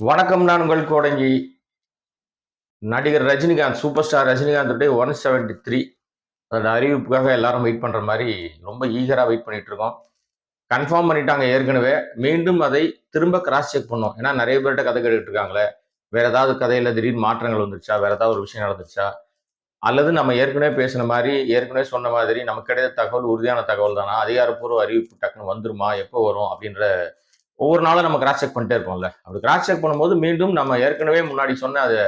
வணக்கம் நான் உங்கள் கோடங்கி. நடிகர் ரஜினிகாந்த் சூப்பர் ஸ்டார் ரஜினிகாந்துடைய ஒன் செவன்டி த்ரீ அதோட அறிவிப்புக்காக எல்லாரும் வெயிட் பண்ணுற மாதிரி ரொம்ப ஈகராக வெயிட் பண்ணிட்டு இருக்கோம். கன்ஃபார்ம் பண்ணிட்டாங்க ஏற்கனவே. மீண்டும் அதை திரும்ப கிராஸ் செக் பண்ணோம். ஏன்னா நிறைய பேர்கிட்ட கதை கேட்டுட்டு இருக்காங்களே. வேற ஏதாவது கதையில் திடீர்னு மாற்றங்கள் வந்துருச்சா? வேற ஏதாவது ஒரு விஷயம் நடந்துச்சா அல்லது நம்ம ஏற்கனவே பேசின மாதிரி ஏற்கனவே சொன்ன மாதிரி நமக்கு கிடைத்த தகவல் உறுதியான தகவல் தானா அதிகாரப்பூர்வ அறிவிப்பு டக்குன்னு வந்துருமா? எப்போ வரும்? அப்படின்ற ஒவ்வொரு நாளும் நம்ம கிராஸ் செக் பண்ணிட்டே இருக்கோம்ல அப்படி கிராஸ் செக் பண்ணும்போது மீண்டும் நம்ம ஏற்கனவே முன்னாடி சொன்ன அது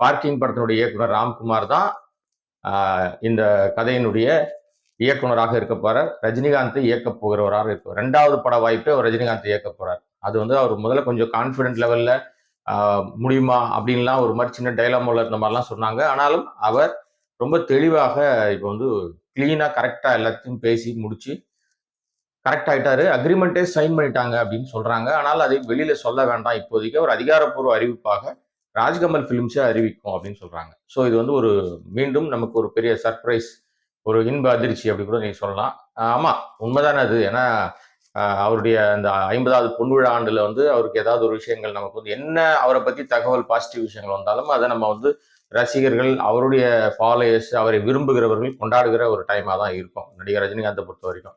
பார்க்கிங் படத்தினுடைய இயக்குனர் ராம்குமார் தான் இந்த கதையினுடைய இயக்குனராக இருக்க போறார். ரஜினிகாந்த் இயக்க போகிறவராக இருக்கும் ரெண்டாவது பட வாய்ப்பே அவர் ரஜினிகாந்த் இயக்க போறார். அது வந்து அவர் முதல்ல கொஞ்சம் கான்ஃபிடென்ட் லெவல்ல முடியுமா அப்படின்லாம் ஒரு மாதிரி சின்ன டைலாமோல இருந்த மாதிரிலாம் சொன்னாங்க. ஆனாலும் அவர் ரொம்ப தெளிவாக இப்போ வந்து கிளீனாக கரெக்டாக எல்லாத்தையும் பேசி முடிச்சு கரெக்ட் ஆகிட்டாரு அக்ரிமெண்ட்டே சைன் பண்ணிட்டாங்க அப்படின்னு சொல்றாங்க. ஆனால் அதை வெளியில சொல்ல வேண்டாம். இப்போதைக்கு ஒரு அதிகாரப்பூர்வ அறிவிப்பாக ராஜ்கமல் ஃபிலிம்ஸே அறிவிக்கும் அப்படின்னு சொல்றாங்க. ஸோ இது வந்து ஒரு மீண்டும் நமக்கு ஒரு பெரிய சர்ப்ரைஸ் ஒரு இன்ப அதிர்ச்சி அப்படி கூட நீங்க சொல்லலாம். ஆமாம் ஆமா உண்மைதானே அது. ஏன்னா அவருடைய அந்த ஐம்பதாவது பொன்விழா ஆண்டுல வந்து அவருக்கு ஏதாவது ஒரு விஷயங்கள் நமக்கு வந்து என்ன அவரை பத்தி தகவல் பாசிட்டிவ் விஷயங்கள் வந்தாலும் அதை நம்ம வந்து ரசிகர்கள் அவருடைய ஃபாலோயர்ஸ் அவரை விரும்புகிறவர்கள் கொண்டாடுகிற ஒரு டைமாக தான் இருக்கும். நடிகர் ரஜினிகாந்தை பொறுத்த வரைக்கும்.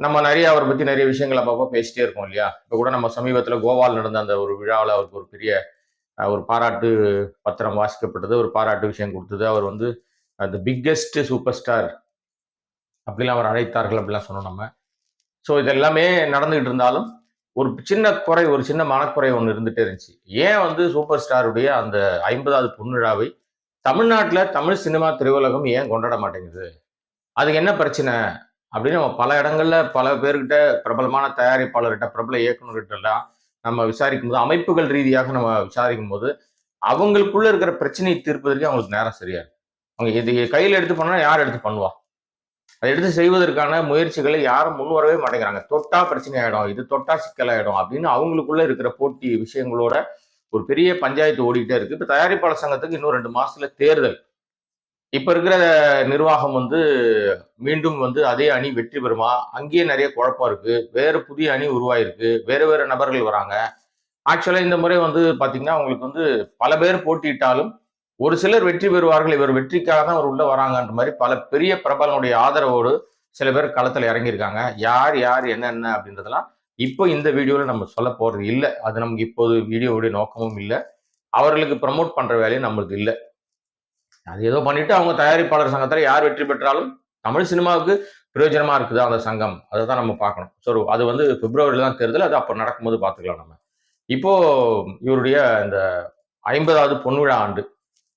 நம்ம நிறைய அவரை பத்தி நிறைய விஷயங்கள் அப்பப்போ பேசிட்டே இருக்கோம் இல்லையா? இப்போ கூட நம்ம சமீபத்தில் கோவால் நடந்த அந்த ஒரு விழாவில் அவருக்கு ஒரு பெரிய ஒரு பாராட்டு பத்திரம் வாசிக்கப்பட்டது ஒரு பாராட்டு விஷயம் கொடுத்தது. அவர் வந்து த பிக்கெஸ்ட் சூப்பர் ஸ்டார் அப்படிலாம் அவர் அழைத்தார்கள் அப்படிலாம் சொன்னோம் நம்ம. ஸோ இது எல்லாமே நடந்துகிட்டு இருந்தாலும் ஒரு சின்ன குறை ஒரு சின்ன மனக்குறை ஒன்று இருந்துகிட்டே இருந்துச்சு. ஏன் வந்து சூப்பர் ஸ்டாருடைய அந்த ஐம்பதாவது பொன்விழாவை தமிழ்நாட்டில் தமிழ் சினிமா திரையுலகம் ஏன் கொண்டாட மாட்டேங்குது? அதுக்கு என்ன பிரச்சனை? அப்படின்னு நம்ம பல இடங்கள்ல பல பேர்கிட்ட பிரபலமான தயாரிப்பாளர்கிட்ட பிரபல இயக்குநர்கிட்ட எல்லாம் நம்ம விசாரிக்கும் போது அமைப்புகள் ரீதியாக நம்ம விசாரிக்கும் போது அவங்களுக்குள்ள இருக்கிற பிரச்சனையை தீர்ப்பதற்கு அவங்களுக்கு நேரம் சரியா அவங்க இது கையில் எடுத்து பண்ணா யார் எடுத்து பண்ணுவா? அதை எடுத்து செய்வதற்கான முயற்சிகளை யாரும் முன் வரவே மாட்டேங்கிறாங்க. தொட்டா பிரச்சனை ஆயிடும் இது தொட்டா சிக்கலாயிடும் அப்படின்னு அவங்களுக்குள்ள இருக்கிற போட்டி விஷயங்களோட ஒரு பெரிய பஞ்சாயத்து ஓடிக்கிட்டே இருக்கு. இப்ப தயாரிப்பாளர் சங்கத்துக்கு இன்னும் ரெண்டு மாசத்துல தேர்தல். இப்ப இருக்கிற நிர்வாகம் வந்து மீண்டும் வந்து அதே அணி வெற்றி பெறுமா? அங்கேயே நிறைய குழப்பம் இருக்கு. வேற புதிய அணி உருவாயிருக்கு. வேற வேற நபர்கள் வராங்க. ஆக்சுவலா இந்த முறை வந்து பாத்தீங்கன்னா உங்களுக்கு வந்து பல பேர் போட்டியிட்டாலும் ஒரு சிலர் வெற்றி பெறுவார்கள். இவர் வெற்றிக்காக தான் அவர் உள்ள வராங்கன்ற மாதிரி பல பெரிய பிரபலனுடைய ஆதரவோடு சில பேர் களத்துல இறங்கியிருக்காங்க. யார் யார் என்னென்ன அப்படின்றதெல்லாம் இப்போ இந்த வீடியோவில் நம்ம சொல்ல போறது இல்லை. அது நமக்கு இப்போது வீடியோவுடைய நோக்கமும் இல்லை. அவர்களுக்கு ப்ரமோட் பண்ற வேலையும் நம்மளுக்கு இல்லை. அது ஏதோ பண்ணிட்டு அவங்க தயாரிப்பாளர் சங்கத்தில் யார் வெற்றி பெற்றாலும் தமிழ் சினிமாவுக்கு பிரயோஜனமா இருக்குதா அந்த சங்கம்? அதை தான் நம்ம பார்க்கணும். ஸோ அது வந்து பிப்ரவரியில் தான் தேர்தல் அது அப்போ நடக்கும்போது பார்த்துக்கலாம் நம்ம. இப்போ இவருடைய இந்த ஐம்பதாவது பொன்விழா ஆண்டு.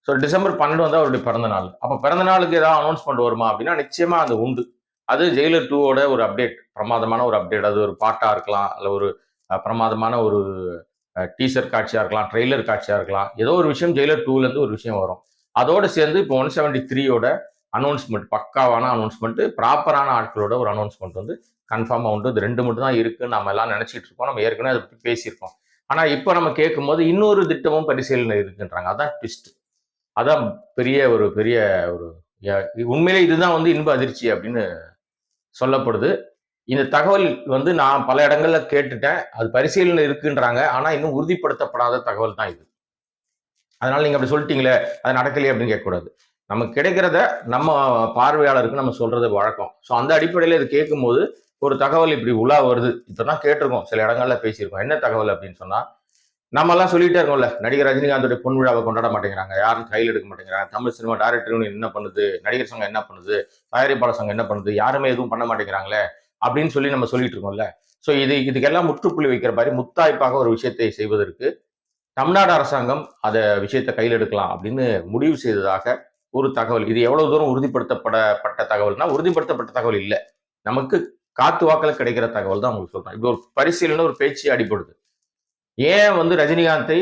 ஸோ டிசம்பர் பன்னெண்டு வந்து அவருடைய பிறந்த நாள். அப்போ பிறந்த நாளுக்கு ஏதாவது அனௌன்ஸ்மெண்ட் வருமா அப்படின்னா நிச்சயமா அது உண்டு. அது ஜெயிலர் டூவோட ஒரு அப்டேட் பிரமாதமான ஒரு அப்டேட். அது ஒரு பாட்டாக இருக்கலாம் அல்ல ஒரு பிரமாதமான ஒரு டீசர் காட்சியாக இருக்கலாம் ட்ரெய்லர் காட்சியாக இருக்கலாம். ஏதோ ஒரு விஷயம் ஜெயிலர் டூலேருந்து ஒரு விஷயம் வரும். அதோடு சேர்ந்து இப்போ ஒன் செவன்டி த்ரீயோட அனௌன்ஸ்மெண்ட் பக்காவான அனௌன்ஸ்மெண்ட் ப்ராப்பரான ஆட்களோட ஒரு அனௌன்ஸ்மெண்ட் வந்து கன்ஃபார்மாக உண்டு. இது ரெண்டு மட்டும் தான் இருக்குன்னு நம்ம எல்லாம் நினச்சிட்டு இருக்கோம். நம்ம ஏற்கனவே அதை பற்றி பேசியிருக்கோம். ஆனால் இப்போ நம்ம கேட்கும்போது இன்னொரு திட்டமும் பரிசீலனை இருக்குன்றாங்க. அதான் ட்விஸ்ட் அதான் பெரிய ஒரு பெரிய ஒரு உண்மையிலே இதுதான் வந்து இன்ப அதிர்ச்சி அப்படின்னு சொல்லப்படுது. இந்த தகவல் வந்து நான் பல இடங்கள்ல கேட்டுட்டேன். அது பரிசீலனை இருக்குன்றாங்க. ஆனால் இன்னும் உறுதிப்படுத்தப்படாத தகவல் தான் இது. அதனால நீங்க அப்படி சொல்லிட்டீங்களே அது நடக்கலையே அப்படின்னு கேட்கக்கூடாது. நமக்கு கிடைக்கிறத நம்ம பார்வையாளருக்கு நம்ம சொல்றது வழக்கம். ஸோ அந்த அடிப்படையில் இது கேட்கும்போது ஒரு தகவல் இப்படி உலா வருது. இப்பதான் கேட்டிருக்கோம். சில இடங்கள்ல பேசியிருக்கோம். என்ன தகவல் அப்படின்னு சொன்னா நம்ம எல்லாம் சொல்லிட்டே இருக்கோம்ல. நடிகர் ரஜினிகாந்தோட பொன் விழாவை கொண்டாட மாட்டேங்கிறாங்க. யாரும் கையில் எடுக்க மாட்டேங்கிறாங்க. தமிழ் சினிமா டைரக்டர் யூனியன் என்ன பண்ணுது? நடிகர் சங்கம் என்ன பண்ணுது? தயாரிப்பாளர் சங்கம் என்ன பண்ணுது? யாருமே எதுவும் பண்ண மாட்டேங்கிறாங்களே அப்படின்னு சொல்லி நம்ம சொல்லிட்டு இருக்கோம்ல. ஸோ இது இதுக்கெல்லாம் முற்றுப்புள்ளி வைக்கிற மாதிரி முத்தாய்ப்பாக ஒரு விஷயத்தை செய்வதற்கு தமிழ்நாடு அரசாங்கம் அதை விஷயத்தை கையில் எடுக்கலாம் அப்படின்னு முடிவு செய்ததாக ஒரு தகவல். இது எவ்வளவு தூரம் உறுதிப்படுத்தப்படப்பட்ட தகவல்னா உறுதிப்படுத்தப்பட்ட தகவல் இல்லை. நமக்கு காத்து வாக்கில் கிடைக்கிற தகவல் தான் உங்களுக்கு சொல்றேன். இப்படி ஒரு பரிசீலனை ஒரு பேச்சு அடிபடுது. ஏன் வந்து ரஜினிகாந்தை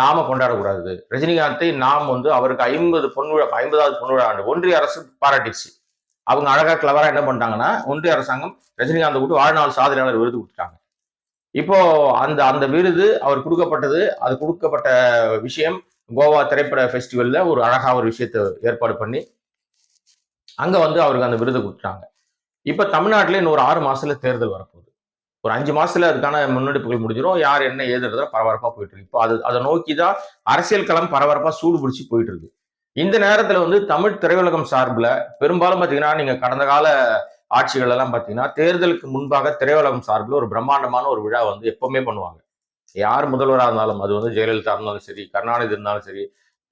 நாம கொண்டாடக்கூடாது? ரஜினிகாந்தை நாம் வந்து அவருக்கு ஐம்பது பொன்விழா ஐம்பதாவது பொன்விழா ஆண்டு ஒன்றிய அரசு பாராட்டிச்சு அவங்க அழகா கிளவரா என்ன பண்ணிட்டாங்கன்னா ஒன்றிய அரசாங்கம் ரஜினிகாந்தை கூட்டு வாழ்நாள் சாதனையாளர் விருது கொடுத்துட்டாங்க. இப்போ அந்த அந்த விருது அவர் கொடுக்கப்பட்டது அது கொடுக்கப்பட்ட விஷயம் கோவா திரைப்பட ஃபெஸ்டிவல்ல ஒரு அழகா ஒரு விஷயத்தை ஏற்பாடு பண்ணி அங்க வந்து அவருக்கு அந்த விருது கொடுத்துட்டாங்க. இப்ப தமிழ்நாட்டில் இன்னும் ஒரு ஆறு மாசத்துல தேர்தல் வரப்போகுது. ஒரு அஞ்சு மாசத்துல அதுக்கான முன்னெடுப்புகள் முடிஞ்சிடும் யார் என்ன ஏதுன்றத பரபரப்பா போயிட்டு இருக்கு இப்போ அது அதை நோக்கி தான் அரசியல் களம் பரபரப்பா சூடு பிடிச்சி போயிட்டு இருக்கு இந்த நேரத்துல வந்து தமிழ் திரையுலகம் சார்பில் பெரும்பாலும் பார்த்தீங்கன்னா நீங்க கடந்த கால ஆட்சிகள் எல்லாம் பார்த்தீங்கன்னா தேர்தலுக்கு முன்பாக திரையுலகம் சார்பில் ஒரு பிரம்மாண்டமான ஒரு விழா வந்து எப்பவுமே பண்ணுவாங்க. யார் முதல்வராக இருந்தாலும் அது வந்து ஜெயலலிதா இருந்தாலும் சரி கருணாநிதி இருந்தாலும் சரி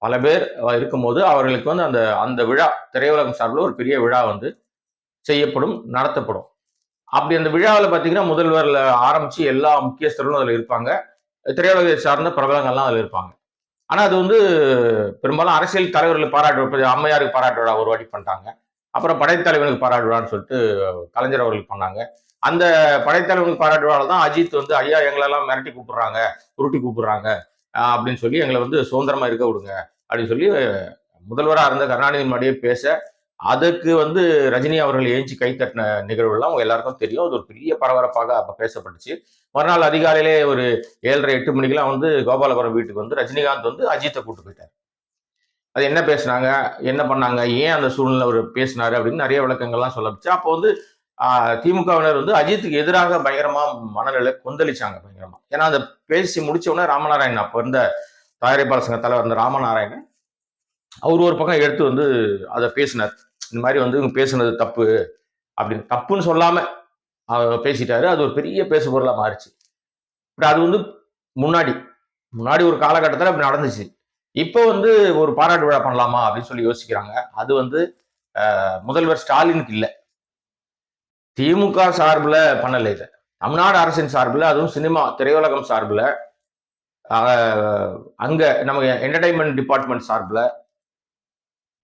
பல பேர் இருக்கும்போது அவர்களுக்கு வந்து அந்த அந்த விழா திரையுலகம் சார்பில் ஒரு பெரிய விழா வந்து செய்யப்படும் நடத்தப்படும். அப்படி அந்த விழாவில் பார்த்தீங்கன்னா முதல்வரில் ஆரம்பிச்சு எல்லா முக்கியஸ்தர்களும் அதில் இருப்பாங்க. திரையுலகத்தை சார்ந்த பிரபலங்கள்லாம் அதில் இருப்பாங்க. ஆனால் அது வந்து பெரும்பாலும் அரசியல் தலைவர்கள் பாராட்டு அம்மையாருக்கு பாராட்டு விழா ஒரு வாட்டி பண்ணிட்டாங்க. அப்புறம் படைத்தலைவனுக்கு பாராட்டு விழான்னு சொல்லிட்டு கலைஞர் அவர்கள் பண்ணாங்க. அந்த படைத்தலைவனுக்கு பாராட்டு விழாவில் தான் அஜித் வந்து ஐயா எங்களெல்லாம் மிரட்டி கூப்பிடுறாங்க உருட்டி கூப்பிடுறாங்க அப்படின்னு சொல்லி எங்களை வந்து சுதந்திரமா இருக்க விடுங்க அப்படின்னு சொல்லி முதல்வராக இருந்த கருணாநிதி முன்னாடியே பேச அதுக்கு வந்து ரஜினி அவர்கள் ஏஞ்சி கை தட்டின நிகழ்வுலாம் அவங்க எல்லாருக்கும் தெரியும். அது ஒரு பெரிய பரபரப்பாக அப்போ பேசப்பட்டுச்சு. மறுநாள் அதிகாலையிலே ஒரு ஏழரை எட்டு மணிக்கெல்லாம் வந்து கோபாலபுரம் வீட்டுக்கு வந்து ரஜினிகாந்த் வந்து அஜித்தை கூட்டு போயிட்டார். அது என்ன பேசுனாங்க? என்ன பண்ணாங்க? ஏன் அந்த சூழ்நிலை அவர் பேசினாரு? அப்படின்னு நிறைய விளக்கங்கள்லாம் சொல்லப்பச்சு அப்போ வந்து திமுகவினர் வந்து அஜித்துக்கு எதிராக பயங்கரமா மனநிலை கொந்தளிச்சாங்க பயங்கரமா. ஏன்னா அந்த பேசி முடிச்ச உடனே ராமநாராயணன் அப்போ இருந்த தயாரிப்பாளர் சங்க தலைவர் இந்த ராமநாராயணன் அவர் ஒரு பக்கம் எடுத்து வந்து அதை பேசினார். இந்த மாதிரி வந்து இவங்க பேசுனது தப்பு அப்படின்னு. தப்புன்னு சொல்லாம பேசிட்டாரு. அது ஒரு பெரிய பேசுபொருளாக மாறிச்சு. பட் அது வந்து முன்னாடி முன்னாடி ஒரு காலகட்டத்தில் அப்படி நடந்துச்சு. இப்போ வந்து ஒரு பாராட்டு விழா பண்ணலாமா அப்படின்னு சொல்லி யோசிக்கிறாங்க. அது வந்து முதல்வர் ஸ்டாலினுக்கு இல்லை. திமுக சார்பில் பண்ணலை இதை. தமிழ்நாடு அரசின் சார்பில் அதுவும் சினிமா திரையுலகம் சார்பில் அங்கே நமக்கு என்டர்டைன்மெண்ட் டிபார்ட்மெண்ட் சார்பில்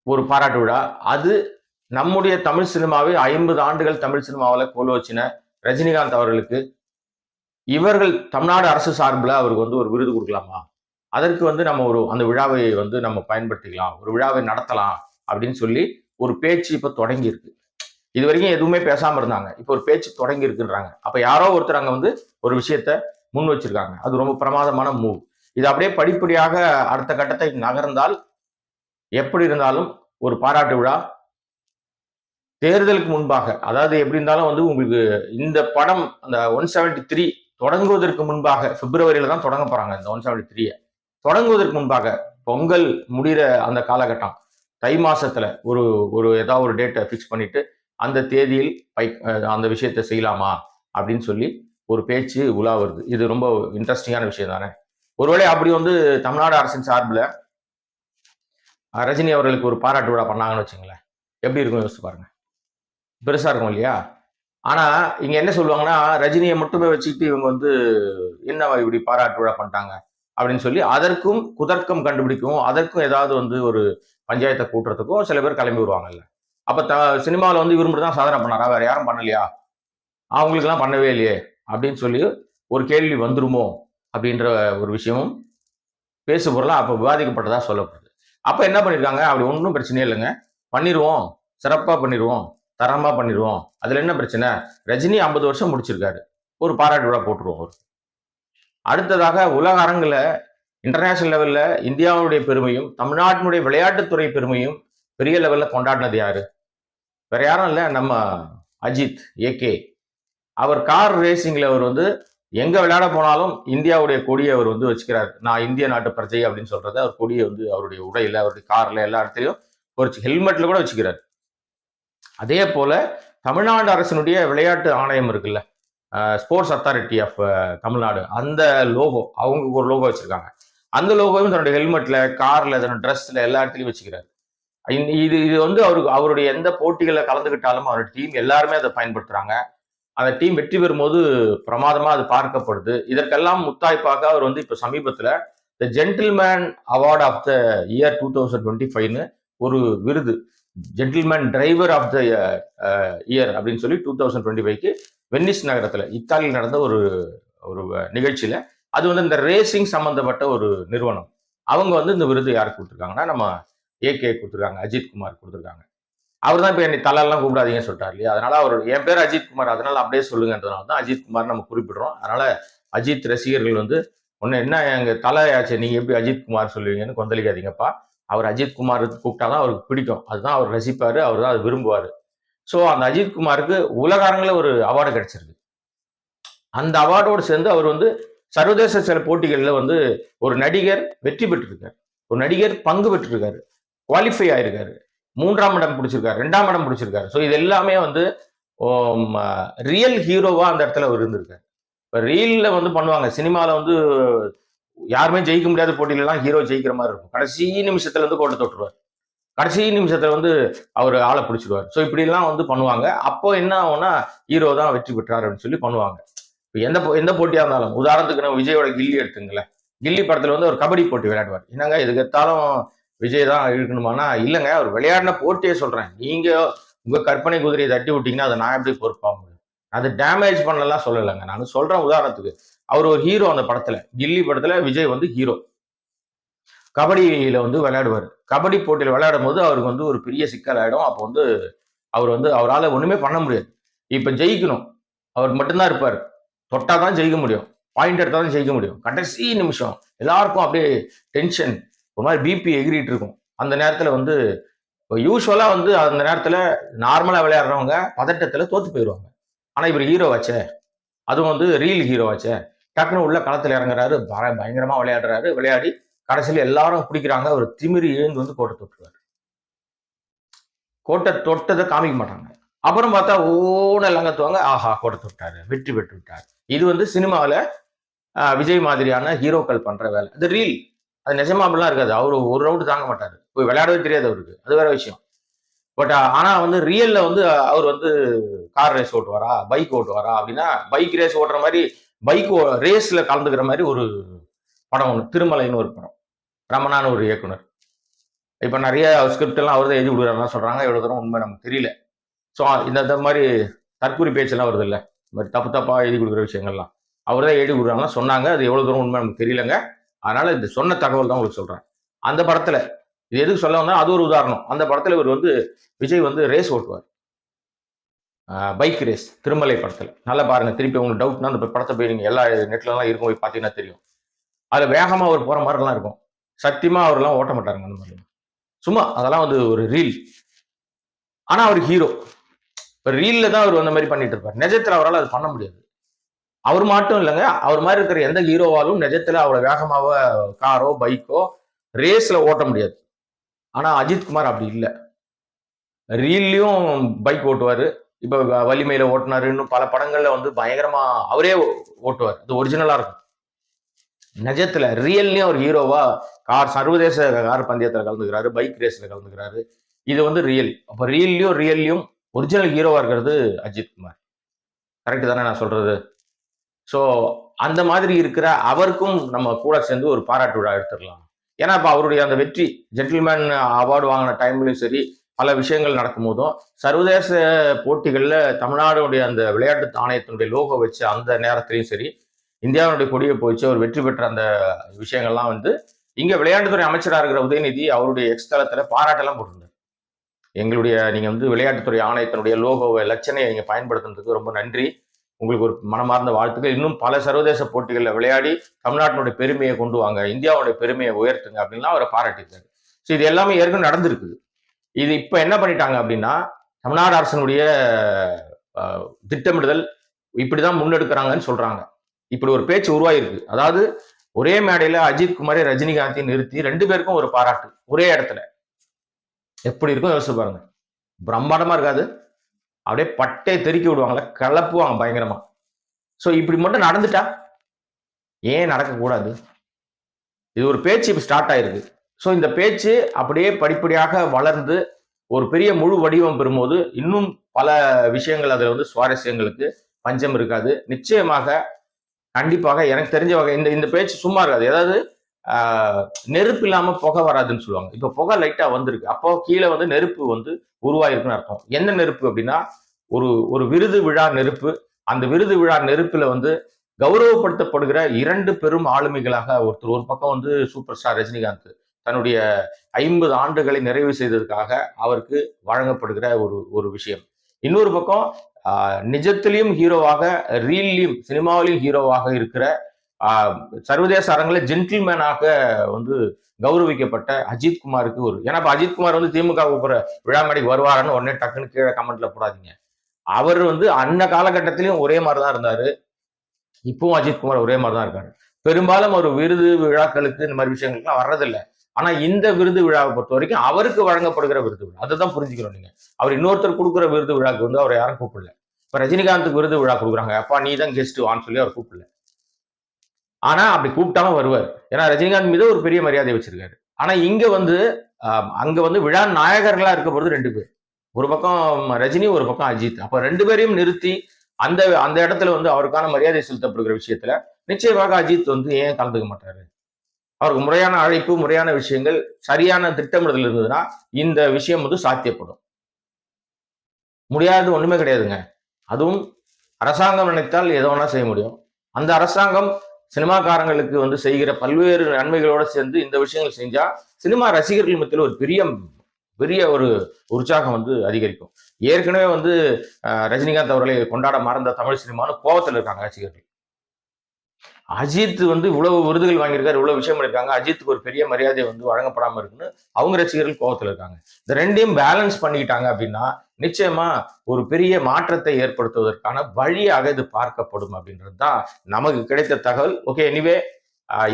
ஒரு பாராட்டு விழா. அது நம்முடைய தமிழ் சினிமாவை ஐம்பது ஆண்டுகள் தமிழ் சினிமாவில் கோல வச்சின ரஜினிகாந்த் அவர்களுக்கு இவர்கள் தமிழ்நாடு அரசு சார்பில் அவருக்கு வந்து ஒரு விருது கொடுக்கலாமா? அதற்கு வந்து நம்ம ஒரு அந்த விழாவை வந்து நம்ம பயன்படுத்திக்கலாம். ஒரு விழாவை நடத்தலாம் அப்படின்னு சொல்லி ஒரு பேச்சு இப்போ தொடங்கியிருக்கு. இது வரைக்கும் எதுவுமே பேசாமல் இருந்தாங்க. இப்போ ஒரு பேச்சு தொடங்கி இருக்குன்றாங்க அப்போ யாரோ ஒருத்தர் அங்கே வந்து ஒரு விஷயத்த முன் வச்சிருக்காங்க. அது ரொம்ப பிரமாதமான மூவ் இது அப்படியே படிப்படியாக அடுத்த கட்டத்தை நகர்ந்தால் எப்படி இருந்தாலும் ஒரு பாராட்டு விழா தேர்தலுக்கு முன்பாக அதாவது எப்படி இருந்தாலும் வந்து உங்களுக்கு இந்த படம் அந்த ஒன் செவன்டி த்ரீ தொடங்குவதற்கு முன்பாக பிப்ரவரியில தான் தொடங்க போறாங்க இந்த ஒன் செவன்டி த்ரீயை தொடங்குவதற்கு முன்பாக பொங்கல் முடிகிற அந்த காலகட்டம் தை மாசத்துல ஒரு ஒரு ஏதாவது ஒரு டேட்டை ஃபிக்ஸ் பண்ணிட்டு அந்த தேதியில் பை அந்த விஷயத்தை செய்யலாமா அப்படின்னு சொல்லி ஒரு பேச்சு உலா வருது. இது ரொம்ப இன்ட்ரெஸ்டிங்கான விஷயம் தானே? ஒருவேளை அப்படி வந்து தமிழ்நாடு அரசின் சார்பில் ரஜினி அவர்களுக்கு ஒரு பாராட்டு விழா பண்ணாங்கன்னு வச்சுங்களேன். எப்படி இருக்கும் யோசிச்சு பாருங்க. பெருசாக இருக்கும் இல்லையா? ஆனால் இங்கே என்ன சொல்லுவாங்கன்னா ரஜினியை மட்டுமே வச்சுக்கிட்டு இவங்க வந்து என்ன இப்படி பாராட்டு விழா பண்ணிட்டாங்க? அப்படின்னு சொல்லி அதற்கும் குதர்க்கம் கண்டுபிடிக்கும். அதற்கும் ஏதாவது வந்து ஒரு பஞ்சாயத்தை கூட்டுறதுக்கும் சில பேர் கிளம்பி வருவாங்கல்ல. அப்போ த சினிமாவில் வந்து இவர் தான் சாதனை பண்ணாரா? வேற யாரும் பண்ணலையா? அவங்களுக்கெல்லாம் பண்ணவே இல்லையே அப்படின்னு சொல்லி ஒரு கேள்வி வந்துருமோ அப்படின்ற ஒரு விஷயமும் பேசு பொருளாக அப்போ விவாதிக்கப்பட்டதாக சொல்லப்படுது. அப்போ என்ன பண்ணியிருக்காங்க அப்படி ஒன்றும் பிரச்சனையே இல்லைங்க. பண்ணிடுவோம் சிறப்பாக பண்ணிடுவோம் தரமாக பண்ணிடுவோம் அதில் என்ன பிரச்சனை? ரஜினி ஐம்பது வருஷம் முடிச்சிருக்காரு. ஒரு பாராட்டு விழா போட்டுருவோம் ஒரு அடுத்ததாக உலக அரங்கில் இன்டர்நேஷனல் லெவலில் இந்தியாவுடைய பெருமையும் தமிழ்நாட்டினுடைய விளையாட்டுத்துறை பெருமையும் பெரிய லெவலில் கொண்டாடினது யார்? வேற யாரும் இல்லை நம்ம அஜித் ஏகே அவர் கார் ரேசிங்கில் அவர் வந்து எங்கே விளையாட போனாலும் இந்தியாவுடைய கொடியை அவர் வந்து வச்சுக்கிறார். நான் இந்திய நாட்டு பிரஜை அப்படின்னு சொல்கிறத அவர் கொடியை வந்து அவருடைய உடையில் அவருடைய காரில் எல்லா இடத்துலையும் ஒரு ஹெல்மெட்ல கூட வச்சுக்கிறார். அதே போல் தமிழ்நாடு அரசினுடைய விளையாட்டு ஆணையம் இருக்குல்ல ஸ்போர்ட்ஸ் அத்தாரிட்டி ஆஃப் தமிழ்நாடு. அந்த லோகோ அவங்க ஒரு லோகோ வச்சுருக்காங்க. அந்த லோகோவும் தன்னுடைய ஹெல்மெட்டில் காரில் தன்னோட ட்ரெஸ்ஸில் எல்லா இடத்துலையும் வச்சுக்கிறாரு இது இது வந்து அவருக்கு அவருடைய எந்த போட்டிகளில் கலந்துக்கிட்டாலும் அவருடைய டீம் எல்லாருமே அதை பயன்படுத்துகிறாங்க அந்த டீம் வெற்றி பெறும்போது பிரமாதமாக அது பார்க்கப்படுது. இதற்கெல்லாம் முத்தாய்ப்பாக அவர் வந்து இப்போ சமீபத்தில் the gentleman award of the year two thousand twenty ஃபைவ்னு ஒரு விருது. Gentleman driver of the year அப்படின்னு சொல்லி டூ தௌசண்ட் டுவெண்ட்டி ஃபைவ்க்கு வெனிஸ் நகரத்தில் இத்தாலியில் நடந்த ஒரு ஒரு நிகழ்ச்சியில் அது வந்து இந்த ரேசிங் சம்மந்தப்பட்ட ஒரு நிறுவனம். அவங்க வந்து இந்த விருது யாருக்கு கொடுத்துருக்காங்கன்னா நம்ம ஏகே கொடுத்துருக்காங்க அஜித் குமார் கொடுத்துருக்காங்க. அவர் தான் இப்போ என்னை தலையெல்லாம் கூப்பிடாதீங்கன்னு சொல்லிட்டார் இல்லையா? அதனால அவர் என் பேர் அஜித் குமார் அதனால அப்படியே சொல்லுங்கன்றதுனால தான் அஜித் குமார் நம்ம குறிப்பிடுறோம். அதனால அஜித் ரசிகர்கள் வந்து ஒன்று என்ன எங்கள் தலையாச்சு நீங்கள் எப்படி அஜித் குமார் சொல்லுவீங்கன்னு கொந்தளிக்காதீங்கப்பா. அவர் அஜித் குமார் கூப்பிட்டாதான் அவருக்கு பிடிக்கும். அதுதான் அவர் ரசிப்பார் அவர் தான் அதை விரும்புவார். ஸோ அந்த அஜித் குமாருக்கு ஒரு அவார்டு கிடைச்சிருக்கு. அந்த அவார்டோடு சேர்ந்து அவர் வந்து சர்வதேச சில போட்டிகளில் வந்து ஒரு நடிகர் வெற்றி பெற்றிருக்கார். ஒரு நடிகர் பங்கு பெற்றிருக்காரு. குவாலிஃபை ஆயிருக்காரு. மூன்றாம் இடம் பிடிச்சிருக்காரு. ரெண்டாம் இடம் பிடிச்சிருக்காரு. ஸோ இது எல்லாமே வந்து ரியல் ஹீரோவாக அந்த இடத்துல அவர் இருந்திருக்காரு. இப்போ ரீலில் வந்து பண்ணுவாங்க. சினிமாவில் வந்து யாருமே ஜெயிக்க முடியாத போட்டியிலலாம் ஹீரோ ஜெயிக்கிற மாதிரி இருக்கும். கடைசி நிமிஷத்துல இருந்து கோட்டை தொட்டுருவார். கடைசி நிமிஷத்துல வந்து அவர் ஆளை பிடிச்சிடுவார். ஸோ இப்படிலாம் வந்து பண்ணுவாங்க. அப்போ என்ன ஆகும்னா ஹீரோ தான் வெற்றி பெற்றார் அப்படின்னு சொல்லி பண்ணுவாங்க. இப்போ எந்த எந்த போட்டியாக இருந்தாலும் உதாரணத்துக்கு நம்ம விஜயோட கில்லி எடுத்துங்களேன். கில்லி படத்தில் வந்து ஒரு கபடி போட்டி விளையாடுவார். என்னங்க இதுக்கு எடுத்தாலும் விஜய் தான் இழுக்கணுமானா இல்லைங்க அவர் விளையாடின போட்டியே சொல்கிறேன் நீங்கள் உங்கள் கற்பனை குதிரையை தட்டி விட்டீங்கன்னா அதை நான் எப்படி பொறுப்பாக முடியும்? அது டேமேஜ் பண்ணலாம் சொல்லலைங்க. நான் சொல்கிறேன் உதாரணத்துக்கு. அவர் ஒரு ஹீரோ அந்த படத்தில். கில்லி படத்தில் விஜய் வந்து ஹீரோ கபடியில் வந்து விளையாடுவார். கபடி போட்டியில் விளையாடும் போது அவருக்கு வந்து ஒரு பெரிய சிக்கல் ஆகிடும் அப்போ வந்து அவர் வந்து அவரால் ஒன்றுமே பண்ண முடியாது. இப்போ ஜெயிக்கணும். அவர் மட்டும்தான் இருப்பார். தொட்டால் தான் ஜெயிக்க முடியும். பாயிண்ட் எடுத்தால் தான் ஜெயிக்க முடியும். கடைசி நிமிஷம் எல்லாருக்கும் அப்படியே டென்ஷன் ஒரு மாதிரி பிபி எகிரிட்டு இருக்கும். அந்த நேரத்தில் வந்து யூஸ்வலாக வந்து அந்த நேரத்தில் நார்மலாக விளையாடுறவங்க பதட்டத்தில் தோற்று போயிடுவாங்க. ஆனால் இவர் ஹீரோ வச்சே அதுவும் வந்து ரீல் ஹீரோ வச்சே டக்குனு உள்ள களத்தில் இறங்குறாரு. பர- பயங்கரமாக விளையாடுறாரு. விளையாடி கடைசியில் எல்லாரும் பிடிக்கிறாங்க. அவர் திமிரி எழுந்து வந்து கோட்டை தொட்டுருவாரு. கோட்டை தொட்டதை காமிக்க மாட்டாங்க. அப்புறம் பார்த்தா ஓன எல்லாம் கத்துவாங்க. ஆஹா கோட்டை தொட்டாரு. வெற்றி பெற்று விட்டார். இது வந்து சினிமாவில் விஜய் மாதிரியான ஹீரோக்கள் பண்ற வேலை. அது ரீல் அது நிஜமா அப்படிலாம் இருக்காது. அவர் ஒரு ரவுண்டு தாங்க மாட்டாரு. போய் விளையாடவே தெரியாது அவருக்கு. அது வேற விஷயம். பட் ஆனா வந்து ரியல்ல வந்து அவர் வந்து கார் ரேஸ் ஓட்டுவாரா? பைக் ஓட்டுவாரா? அப்படின்னா பைக் ரேஸ் ஓட்டுற மாதிரி பைக் ரேஸ்ல கலந்துக்கிற மாதிரி ஒரு படம் ஒன்று திருமலைன்னு ஒரு படம். ரமணான்னு ஒரு இயக்குனர். இப்போ நிறைய ஸ்கிரிப்ட் எல்லாம் அவர் தான் எழுதி கொடுக்குறாருலாம் சொல்கிறாங்க எவ்வளோ தூரம் உண்மை நமக்கு தெரியல. ஸோ இந்த இந்த மாதிரி தற்கூரி பேச்செல்லாம் வருது இல்லை. இந்த மாதிரி தப்பு தப்பாக எழுதி கொடுக்குற விஷயங்கள்லாம். அவர் தான் எழுதி கொடுக்குறாங்கன்னா சொன்னாங்க. அது எவ்வளோ தூரம் உண்மை நமக்கு தெரியலங்க. அதனால் இந்த சொன்ன தகவல் தான் உங்களுக்கு சொல்கிறேன் அந்த படத்தில் இது எதுக்கு சொல்ல வந்தால் அது ஒரு உதாரணம். அந்த படத்தில் இவர் வந்து விஜய் வந்து ரேஸ் ஓட்டுவார். பைக் ரேஸ் திருமலை படத்தில். நல்லா பாருங்கள் திருப்பி உங்களுக்கு டவுட்னா அந்த படத்தை போய் நீங்கள் எல்லா நெட்லலாம் இருக்கும் போய் பார்த்தீங்கன்னா தெரியும். அதில் வேகமாக அவர் போகிற மாதிரிலாம் இருக்கும். சத்தியமா அவர்லாம் ஓட்ட மாட்டாருங்க அந்த மாதிரி. சும்மா அதெல்லாம் வந்து ஒரு ரீல் ஆனா அவர் ஹீரோ இப்போ ரீல்ல தான் அவர் அந்த மாதிரி பண்ணிட்டு இருப்பார். நிஜத்துல அவரால் அது பண்ண முடியாது. அவர் மட்டும் இல்லைங்க அவர் மாதிரி இருக்கிற எந்த ஹீரோவாலும் நிஜத்துல அவ்வளோ வேகமாக காரோ பைக்கோ ரேஸ்ல ஓட்ட முடியாது. ஆனா அஜித்குமார் அப்படி இல்லை. ரீல்லையும் பைக் ஓட்டுவார். இப்போ வ- வலிமையில ஓட்டுனாரு. இன்னும் பல படங்கள்ல வந்து பயங்கரமா அவரே ஓட்டுவார். அது ஒரிஜினலா இருக்கும். நிஜத்துல ரியல்லையும் அவர் ஹீரோவா கார் சர்வதேச கார் பந்தயத்துல கலந்துக்கிறாரு பைக் ரேஸ்ல கலந்துக்கிறாரு. இது வந்து ரியல் அப்ப ரியல்லையும் ரியல்லையும் ஒரிஜினல் ஹீரோவா இருக்கிறது அஜித் குமார். கரெக்ட் தானே நான் சொல்றது? ஸோ அந்த மாதிரி இருக்கிற அவருக்கும் நம்ம கூட சேர்ந்து ஒரு பாராட்டு விழா எடுத்துடலாம். ஏன்னா இப்போ அவருடைய அந்த வெற்றி ஜென்டில்மேன் அவார்டு வாங்கின டைம்லையும் சரி பல விஷயங்கள் நடக்கும் போதும் சர்வதேச போட்டிகளில் தமிழ்நாடுடைய அந்த விளையாட்டு ஆணையத்தினுடைய லோகோ வச்சு அந்த நேரத்திலையும் சரி இந்தியாவினுடைய கொடியை போச்சு அவர் வெற்றி பெற்ற அந்த விஷயங்கள்லாம் வந்து இங்கே விளையாட்டுத்துறை அமைச்சராக இருக்கிற உதயநிதி அவருடைய எக்ஸ் பாராட்டெல்லாம் போட்டிருந்தார். எங்களுடைய நீங்கள் வந்து விளையாட்டுத்துறை ஆணையத்தினுடைய லோகோவை லட்சணையை நீங்கள் பயன்படுத்துனதுக்கு ரொம்ப நன்றி. உங்களுக்கு ஒரு மனமார்ந்த வாழ்த்துக்கள். இன்னும் பல சர்வதேச போட்டிகளில் விளையாடி தமிழ்நாட்டினுடைய பெருமையை கொண்டு வாங்க இந்தியாவுடைய பெருமையை உயர்த்துங்க அப்படின்லாம் அவரை பாராட்டியிருக்காரு. ஸோ இது எல்லாமே ஏற்கனவே நடந்திருக்குது. இது இப்போ என்ன பண்ணிட்டாங்க அப்படின்னா தமிழ்நாடு அரசனுடைய திட்டமிடுதல் இப்படி தான் முன்னெடுக்கிறாங்கன்னு சொல்கிறாங்க இப்படி ஒரு பேச்சு உருவாயிருக்கு. அதாவது ஒரே மேடையில அஜித் குமாரை ரஜினிகாந்தை நிறுத்தி ரெண்டு பேருக்கும் ஒரு பாராட்டு ஒரே இடத்துல. எப்படி இருக்கும் யோசிச்சு பாருங்க. பிரம்மாண்டமா இருக்காது. அப்படியே பட்டை தெறிக்கி விடுவாங்களே கலப்புவாங்க பயங்கரமா. ஸோ இப்படி மட்டும் நடந்துட்டா? ஏன் நடக்கக்கூடாது இது ஒரு பேச்சு இப்போ ஸ்டார்ட் ஆயிருக்கு. ஸோ இந்த பேச்சு அப்படியே படிப்படியாக வளர்ந்து ஒரு பெரிய முழு வடிவம் பெறும்போது இன்னும் பல விஷயங்கள் அதில் வந்து சுவாரஸ்யங்களுக்கு பஞ்சம் இருக்காது. நிச்சயமாக கண்டிப்பாக எனக்கு தெரிஞ்ச வகை இந்த இந்த பேச்சு சும்மா இருக்காது. ஏதாவது நெருப்பு இல்லாம புகை வராதுன்னு சொல்லுவாங்க. இப்போ புகை லைட்டா வந்திருக்கு. அப்போ கீழே வந்து நெருப்பு வந்து உருவாயிருக்குன்னு அர்த்தம். என்ன நெருப்பு அப்படின்னா ஒரு ஒரு விருது விழா நெருப்பு. அந்த விருது விழா நெருப்புல வந்து கௌரவப்படுத்தப்படுகிற இரண்டு பெரும் ஆளுமைகளாக ஒருத்தர். ஒரு பக்கம் வந்து சூப்பர் ஸ்டார் ரஜினிகாந்த். தன்னுடைய ஐம்பது ஆண்டுகளை நிறைவு செய்ததுக்காக அவருக்கு வழங்கப்படுகிற ஒரு ஒரு விஷயம். இன்னொரு பக்கம் நிஜத்திலையும் ஹீரோவாக ரீல்லையும் சினிமாவிலையும் ஹீரோவாக இருக்கிற சர்வதேச அரங்கில் ஜென்டில்மேனாக வந்து கௌரவிக்கப்பட்ட அஜித் குமாருக்கு ஒரு ஏன்னா இப்ப அஜித் குமார் வந்து திமுக போகிற விழா மேடைக்கு வருவாருன்னு உடனே டக்குன்னு கீழே கமெண்ட்ல போடாதீங்க. அவர் வந்து அந்த காலகட்டத்திலையும் ஒரே மாதிரி தான் இருந்தாரு. இப்பவும் அஜித் குமார் ஒரே மாதிரி தான் இருக்காரு. பெரும்பாலும் ஒரு விருது விழாக்களுக்கு இந்த மாதிரி விஷயங்கள்லாம் வர்றதில்லை. ஆனா இந்த விருது விழாவை பொறுத்த வரைக்கும் அவருக்கு வழங்கப்படுகிற விருது விழா. அதை தான் புரிஞ்சுக்கணும் நீங்க. அவர் இன்னொருத்தர் கொடுக்குற விருது விழாக்கு வந்து அவர் யாரும் கூப்பிடல. இப்ப ரஜினிகாந்துக்கு விருது விழா கொடுக்குறாங்க. அப்பா நீ தான் கெஸ்ட் வான்னு சொல்லி அவர் கூப்பிடல. ஆனா அப்படி கூப்பிட்டாலும் வருவார். ஏன்னா ரஜினிகாந்த் மீது ஒரு பெரிய மரியாதை வச்சிருக்காரு. ஆனா இங்க வந்து அங்க வந்து விழா நாயகர்களா இருக்க போறது ரெண்டு பேர். ஒரு பக்கம் ரஜினி ஒரு பக்கம் அஜித். அப்ப ரெண்டு பேரையும் நிறுத்தி அந்த அந்த இடத்துல வந்து அவருக்கான மரியாதை செலுத்தப்படுகிற விஷயத்துல நிச்சயமாக அஜித் வந்து ஏன் கலந்துக்க மாட்டாரு? அவருக்கு முறையான அழைப்பு முறையான விஷயங்கள் சரியான திட்டமிடுதல் இருந்ததுன்னா இந்த விஷயம் வந்து சாத்தியப்படும். முடியாதது ஒண்ணுமே கிடையாதுங்க. அதுவும் அரசாங்கம் நினைத்தால் எதை ஒன்றா செய்ய முடியும். அந்த அரசாங்கம் சினிமாக்காரங்களுக்கு வந்து செய்கிற பல்வேறு நன்மைகளோடு சேர்ந்து இந்த விஷயங்கள் செஞ்சா சினிமா ரசிகர்கள் மத்தியில் ஒரு பெரிய பெரிய ஒரு உற்சாகம் வந்து அதிகரிக்கும். ஏற்கனவே வந்து ரஜினிகாந்த் அவர்களை கொண்டாட மறந்த தமிழ் சினிமான்னு கோவத்தில் இருக்காங்க ரசிகர்கள். அஜித் வந்து இவ்வளவு விருதுகள் வாங்கியிருக்காரு இவ்வளவு விஷயம் இருக்காங்க அஜித்துக்கு ஒரு பெரிய மரியாதை வந்து வழங்கப்படாம இருக்குன்னு அவங்க ரசிகர்கள் கோவத்தில் இருக்காங்க. இந்த ரெண்டையும் பேலன்ஸ் பண்ணிக்கிட்டாங்க அப்படின்னா நிச்சயமா ஒரு பெரிய மாற்றத்தை ஏற்படுத்துவதற்கான வழியாக இது பார்க்கப்படும் அப்படின்றது தான் நமக்கு கிடைத்த தகவல். ஓகே எனிவே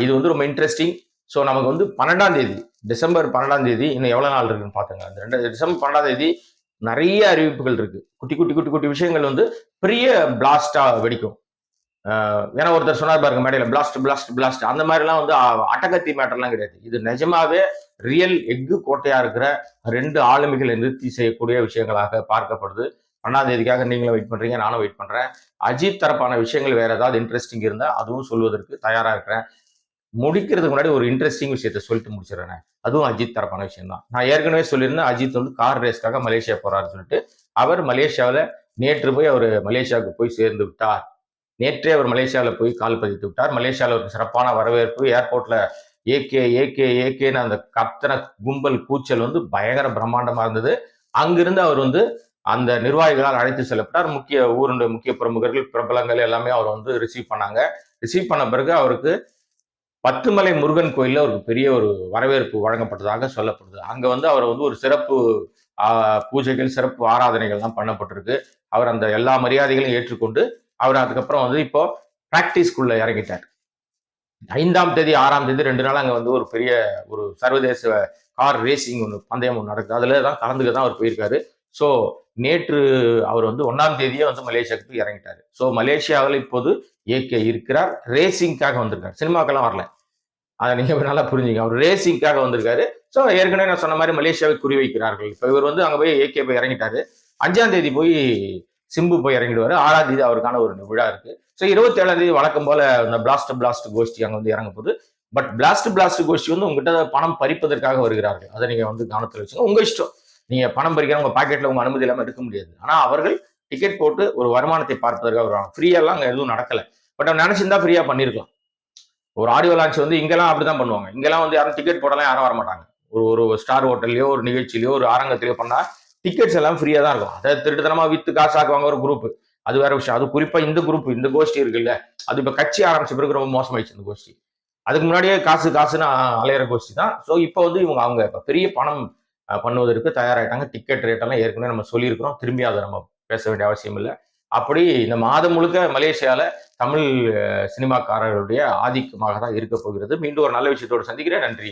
இது வந்து ரொம்ப இன்ட்ரெஸ்டிங் ஸோ நமக்கு வந்து பன்னெண்டாம் தேதி டிசம்பர் பன்னெண்டாம் தேதி இன்னும் எவ்வளவு நாள் இருக்குன்னு பாத்துங்க அந்த ரெண்டு டிசம்பர் பன்னெண்டாம் தேதி நிறைய அறிவிப்புகள் இருக்கு. குட்டி குட்டி குட்டி குட்டி விஷயங்கள் வந்து பெரிய பிளாஸ்டா வெடிக்கும். ஏன்னா ஒருத்தர் சொன்னார் பாருங்க மேடையில் பிளாஸ்ட் பிளாஸ்ட் பிளாஸ்ட் அந்த மாதிரிலாம் வந்து அட்டகத்தி மேட்டர்லாம் கிடையாது. இது நிஜமாவே ரியல் எஃகு கோட்டையா இருக்கிற ரெண்டு ஆளுமைகளை நிறுத்தி செய்யக்கூடிய விஷயங்களாக பார்க்கப்படுது. ஒன்னாம் தேதிக்காக நீங்களும் வெயிட் பண்றீங்க நானும் வெயிட் பண்றேன். அஜித் தரப்பான விஷயங்கள் வேற ஏதாவது இன்ட்ரெஸ்டிங் இருந்தால் அதுவும் சொல்வதற்கு தயாரா இருக்கிறேன். முடிக்கிறதுக்கு முன்னாடி ஒரு இன்ட்ரெஸ்டிங் விஷயத்த சொல்லிட்டு முடிச்சிடறேன். அதுவும் அஜித் தரப்பான விஷயம் தான் நான் ஏற்கனவே சொல்லியிருந்தேன் அஜித் வந்து கார் ரேஸ்க்காக மலேசியா போறாருன்னு சொல்லிட்டு அவர் மலேசியாவில் நேற்று போய் அவர் மலேசியாவுக்கு போய் சேர்ந்து விட்டார். நேற்றே அவர் மலேசியாவில் போய் கால் பதித்து விட்டார். மலேசியாவில் ஒரு சிறப்பான வரவேற்பு. ஏர்போர்ட்ல ஏகே ஏகே ஏகேன்னு அந்த கத்தன கும்பல் கூச்சல் வந்து பயங்கர பிரம்மாண்டமா இருந்தது. அங்கிருந்து அவர் வந்து அந்த நிர்வாகிகளால் அழைத்து செல்லப்பட்டார். முக்கிய ஊருடைய முக்கிய பிரமுகர்கள் பிரபலங்கள் எல்லாமே அவர் வந்து ரிசீவ் பண்ணாங்க. ரிசீவ் பண்ண பிறகு அவருக்கு பத்துமலை முருகன் கோயிலில் ஒரு பெரிய ஒரு வரவேற்பு வழங்கப்பட்டதாக சொல்லப்படுது. அங்கே வந்து அவர் வந்து ஒரு சிறப்பு பூஜைகள் சிறப்பு ஆராதனைகள்லாம் பண்ணப்பட்டிருக்கு. அவர் அந்த எல்லா மரியாதைகளையும் ஏற்றுக்கொண்டு அவர் அதுக்கப்புறம் வந்து இப்போ பிராக்டிஸ்குள்ள இறங்கிட்டார். ஐந்தாம் தேதி ஆறாம் தேதி ரெண்டு நாள் அங்கே வந்து ஒரு பெரிய ஒரு சர்வதேச கார் ரேசிங் ஒன்று பந்தயம் ஒன்று நடக்குது. அதில் தான் கலந்துக்க தான் அவர் போயிருக்காரு. ஸோ நேற்று அவர் வந்து ஒன்றாம் தேதியே வந்து மலேசியாவுக்கு போய் ஸோ மலேசியாவில் இப்போது ஏகே இருக்கிறார். ரேசிங்காக வந்திருக்கார். சினிமாக்கெல்லாம் வரல. அதை நீங்கள் நல்லா புரிஞ்சுங்க. அவர் ரேசிங்காக வந்திருக்காரு. ஸோ ஏற்கனவே நான் சொன்ன மாதிரி மலேசியாவை குறிவைக்கிறார்கள். இப்போ இவர் வந்து அங்கே போய் ஏகே போய் இறங்கிட்டாரு. அஞ்சாம் தேதி போய் சிம்பு போய் இறங்கிடுவாரு. ஆறாம் தேதி அவருக்கான ஒரு விழா இருக்கு. ஸோ இருபத்தி ஏழாம் தேதி வழக்கம் போல அந்த பிளாஸ்ட் பிளாஸ்ட் கோஷ்டி அங்கே வந்து இறங்க போகுது. பட் பிளாஸ்ட் பிளாஸ்ட் கோஷ்டி வந்து உங்ககிட்ட பணம் பறிப்பதற்காக வருகிறார்கள். அதை நீங்க வந்து கவனத்தில் வச்சுங்க உங்க இஷ்டம். நீங்க பணம் பறிக்கிற உங்க பாக்கெட்ல உங்க அனுமதி இல்லாமல் இருக்க முடியாது. ஆனா அவர்கள் டிக்கெட் போட்டு ஒரு வருமானத்தை பார்ப்பதற்காக வருவாங்க. ஃப்ரீயெல்லாம் அங்கே எதுவும் நடக்கல. பட் அவன் நினைச்சிருந்தா ஃப்ரீயா பண்ணிருக்கலாம். ஒரு ஆடியோ லான்ச் வந்து இங்கெல்லாம் அப்படிதான் பண்ணுவாங்க. இங்கெல்லாம் வந்து யாரும் டிக்கெட் போடலாம் யாரும் வர மாட்டாங்க ஒரு ஒரு ஸ்டார் ஹோட்டல்லையோ ஒரு நிகழ்ச்சியிலையோ ஒரு அரங்கத்திலையோ பண்ணா டிக்கெட்ஸ் எல்லாம் ஃப்ரீயாக தான் இருக்கும். அதை திருட்டுத்தனமாக வித்து காசாக்குவாங்க ஒரு குரூப் அது வேற விஷயம். அது குறிப்பாக இந்த குரூப் இந்த கோஷ்டி இருக்குல்ல. அது இப்போ கட்சி ஆரம்பிச்ச பிறகு ரொம்ப மோசமாயிடுச்சு இந்த கோஷ்டி. அதுக்கு முன்னாடியே காசு காசுன்னு அலையிற கோஷ்டி தான். ஸோ இப்போ வந்து இவங்க அவங்க இப்போ பெரிய பணம் பண்ணுவதற்கு தயாராகிட்டாங்க டிக்கெட் ரேட்டெல்லாம் ஏற்கனவே நம்ம சொல்லியிருக்கிறோம். திரும்பி அதை நம்ம பேச வேண்டிய அவசியம் இல்லை. அப்படி இந்த மாதம் முழுக்க மலேசியாவில் தமிழ் சினிமாக்காரர்களுடைய ஆதிக்கமாக தான் இருக்க போகிறது. மீண்டும் ஒரு நல்ல விஷயத்தோடு சந்திக்கிறேன். நன்றி.